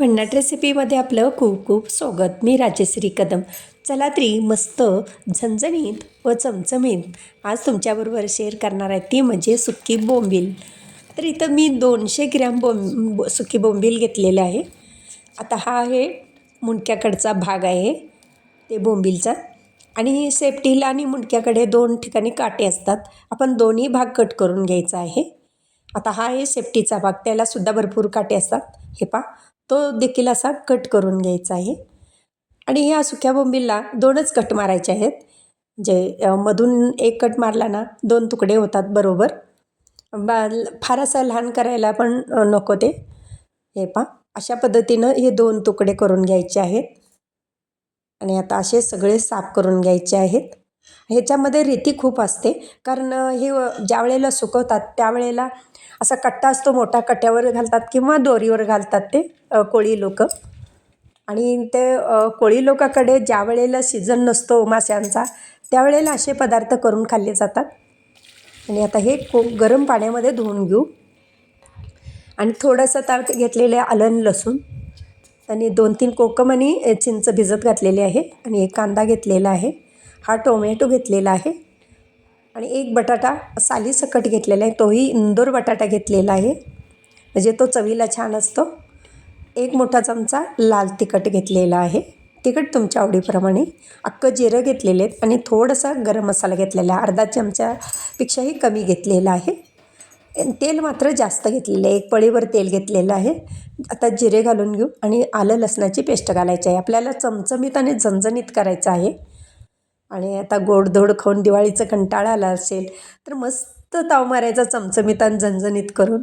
भन्नाट रेसिपीमध्ये आपलं खूप खूप स्वागत. मी राजश्री कदम. चला तरी मस्त झणझणीत व चमचमीत आज तुमच्याबरोबर शेअर करणार आहे ती म्हणजे सुकी बोंबील. तर इथं मी दोनशे ग्रॅम बोंब सुकी बोंबील घेतलेले आहे. आता हा आहे मुंडक्याकडचा भाग आहे ते बोंबीलचा. आणि सेफ्टीला आणि मुंडक्याकडे दोन ठिकाणी काटे असतात. आपण दोन्ही भाग कट करून घ्यायचा आहे. आता हा आहे सेफ्टीचा भाग त्यालासुद्धा भरपूर काटे असतात. हे पा तो देखील असा कट करून घ्यायचा आहे. आणि ह्या सुक्या बोंबीलला दोनच कट मारायचे आहेत. जे मधून एक कट मारला ना दोन तुकडे होतात बरोबर. बा फार असं लहान करायला पण नको ते. हे पा अशा पद्धतीनं हे दोन तुकडे करून घ्यायचे आहेत. आणि आता असे सगळे साफ करून घ्यायचे आहेत. ह्याच्यामध्ये रेती खूप असते. कारण हे ज्यावेळेला ज्या वेळेला सुकवतात त्यावेळेला असा कट्टा असतो मोठा कट्ट्यावर घालतात किंवा दोरीवर घालतात ते कोळी लोक. आणि ते कोळी लोकाकडे ज्या वेळेला सीझन नसतो माश्यांचा त्यावेळेला असे पदार्थ करून खाल्ले जातात. आणि आता हे को गरम पाण्यामध्ये धुवून घेऊ. आणि थोडंसं ताक घेतलेलं आहे आलं लसूण. आणि दोन तीन कोकम आणि चिंच भिजत घातलेली आहे. आणि एक कांदा घेतलेला आहे. हा टोमॅटो घेतलेला आहे. आणि एक बटाटा सालीसकट घेतलेला आहे. तोही इंदोर बटाटा घेतलेला आहे. म्हणजे तो चवीला छान असतो. एक मोठा चमचा लाल तिखट घेतलेला आहे. तिखट तुमच्या आवडीप्रमाणे अख्खं जिरं घेतलेले आहेत. आणि थोडासा गरम मसाला घेतलेला आहे. अर्धा चमच्यापेक्षाही कमी घेतलेला आहे. तेल मात्र जास्त घेतलेलं आहे. एक पळीवर तेल घेतलेलं आहे. आता जिरे घालून घेऊ. आणि आलं लसणाची पेस्ट घालायची आहे. आपल्याला चमचमीत आणि झणझणीत करायचं आहे. आणि आता गोडधोड खाऊन दिवाळीचं कंटाळा आला असेल तर मस्त ताव मारायचा चमचमीत आणि झणझणीत करून.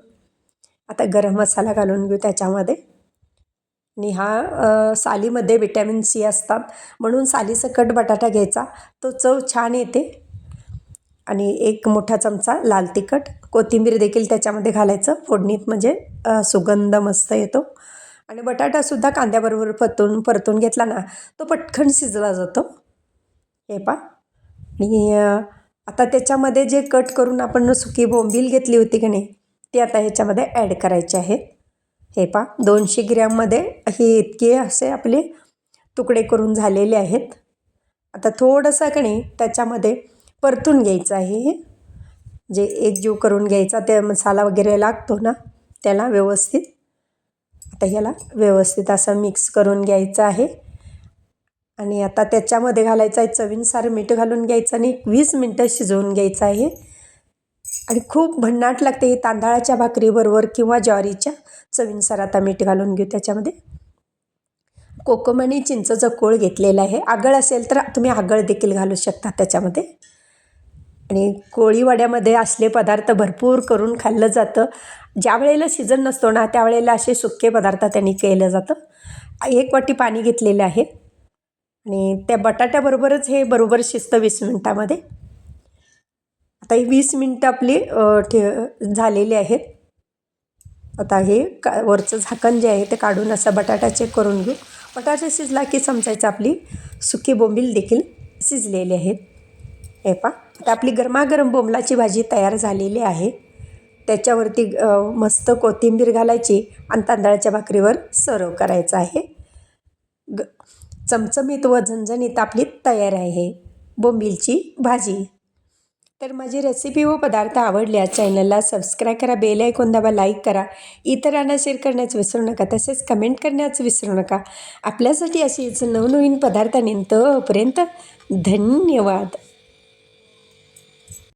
आता गरम मसाला घालून घेऊ त्याच्यामध्ये. आणि हा सालीमध्ये विटॅमिन सी असतात म्हणून सालीसकट बटाटा घ्यायचा. तो चव छान येते. आणि एक मोठा चमचा लाल तिखट. कोथिंबीर देखील त्याच्यामध्ये घालायचं. फोडणीत म्हणजे सुगंध मस्त येतो. आणि बटाटासुद्धा कांद्याबरोबर परतून परतून घेतला ना तो पटकन शिजला जातो. हे पा आणि आता त्याच्यामध्ये जे कट करून आपण सुकी बोंबील घेतली होती की नाही ती आता ह्याच्यामध्ये ॲड करायचे आहेत हे पा दोनशे ग्रॅममध्ये हे इतके असे आपले तुकडे करून झालेले आहेत. आता थोडंसं की नाही त्याच्यामध्ये परतून घ्यायचं आहे हे. जे एकजीव करून घ्यायचा ते मसाला वगैरे लागतो ना त्याला व्यवस्थित. आता ह्याला व्यवस्थित असं मिक्स करून घ्यायचं आहे. आणि आता त्याच्यामध्ये घालायचं आहे चवीनुसार मीठ घालून घ्यायचं आणि वीस मिनटं शिजवून घ्यायचं आहे. आणि खूप भन्नाट लागते तांदळाच्या भाकरीबरोबर किंवा ज्वारीच्या. चवीनुसार आता मीठ घालून घेऊ त्याच्यामध्ये. कोकम आणि चिंचचं कोळ घेतलेलं आहे. आगळ असेल तर तुम्ही आगळ देखील घालू शकता त्याच्यामध्ये. आणि कोळीवाड्यामध्ये असले पदार्थ भरपूर करून खाल्लं जातं. ज्या वेळेला सीझन नसतो ना त्यावेळेला असे सुके पदार्थ त्यांनी केलं जातं. एक वाटी पाणी घेतलेलं आहे. आणि त्या बटाट्याबरोबरच हे बरोबर शिजतं वीस मिनटामध्ये. आता ही वीस मिनटं आपली ठे झालेली आहेत. आता हे का वरचं झाकण जे आहे ते काढून असं बटाटा चेक करून घेऊ. बटाटा शिजला की समजायचं आपली सुकी बोंबील देखील शिजलेली आहेत. हे पा आता आपली गरमागरम बोंबलाची भाजी तयार झालेली आहे. त्याच्यावरती मस्त कोथिंबीर घालायची आणि तांदळाच्या भाकरीवर सर्व करायचं आहे. ग चमचमीत व झणझणीत आपली तयार आहे. बोंबीलची भाजी. तर माझी रेसिपी व पदार्थ आवडल्यास चॅनलला सबस्क्राईब करा बेल ऐकून दाबा लाईक करा. इतरांना शेअर करण्यास विसरू नका तसेच कमेंट करण्यास विसरू नका. आपल्यासाठी अशीच नवनवीन पदार्थ तोपर्यंत धन्यवाद.